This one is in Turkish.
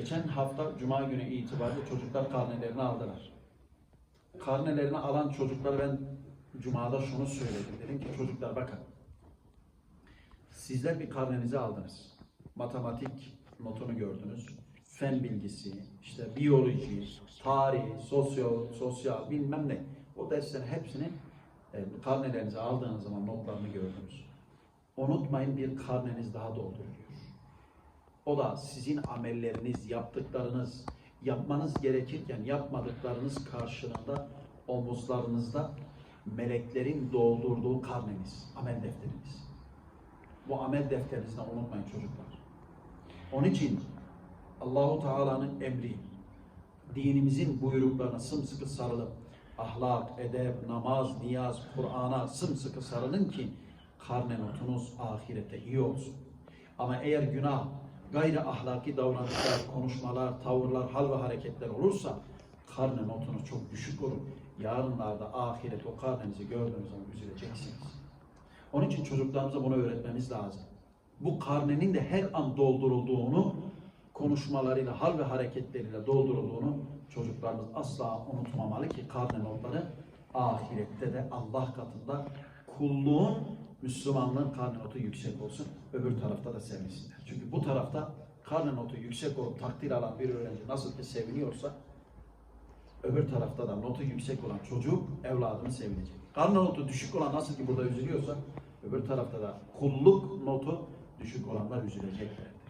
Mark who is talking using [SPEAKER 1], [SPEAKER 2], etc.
[SPEAKER 1] Geçen hafta Cuma günü itibariyle çocuklar karnelerini aldılar. Karnelerini alan çocuklara ben Cuma'da şunu söyledim. Dedim ki çocuklar bakın. Sizler bir karnenizi aldınız. Matematik notunu gördünüz. Fen bilgisi, işte biyoloji, tarih, sosyal, sosyal bilmem ne. O derslerin hepsini e, karnelerinizi aldığınız zaman notlarını gördünüz. Unutmayın bir karneniz daha dolduruluyor. O da sizin amelleriniz, yaptıklarınız, yapmanız gerekirken yapmadıklarınız karşılığında omuzlarınızda meleklerin doldurduğu karneniz, amel defteriniz. Bu amel defterinizden unutmayın çocuklar. Onun için Allahu Teala'nın emri, dinimizin buyruklarına sımsıkı sarılıp ahlak, edep, namaz, niyaz, Kur'an'a sımsıkı sarılın ki karne notunuz ahirette iyi olsun. Ama eğer günah, gayri ahlaki davranışlar, konuşmalar, tavırlar, hal ve hareketler olursa karne notunuz çok düşük olur. Yarınlarda ahiret o karnenizi gördüğünüz zaman üzüleceksiniz. Onun için çocuklarımıza bunu öğretmemiz lazım. Bu karnenin de her an doldurulduğunu, konuşmalarıyla, hal ve hareketleriyle doldurulduğunu çocuklarımız asla unutmamalı ki karne notları ahirette de Allah katında kulluğun, Müslümanlığın karne notu yüksek olsun. Öbür tarafta da sevinsinler. Çünkü bu tarafta karne notu yüksek olup takdir alan bir öğrenci nasıl ki seviniyorsa öbür tarafta da notu yüksek olan çocuk evladını sevinecek. Karne notu düşük olan nasıl ki burada üzülüyorsa öbür tarafta da kulluk notu düşük olanlar üzüleceklerdir.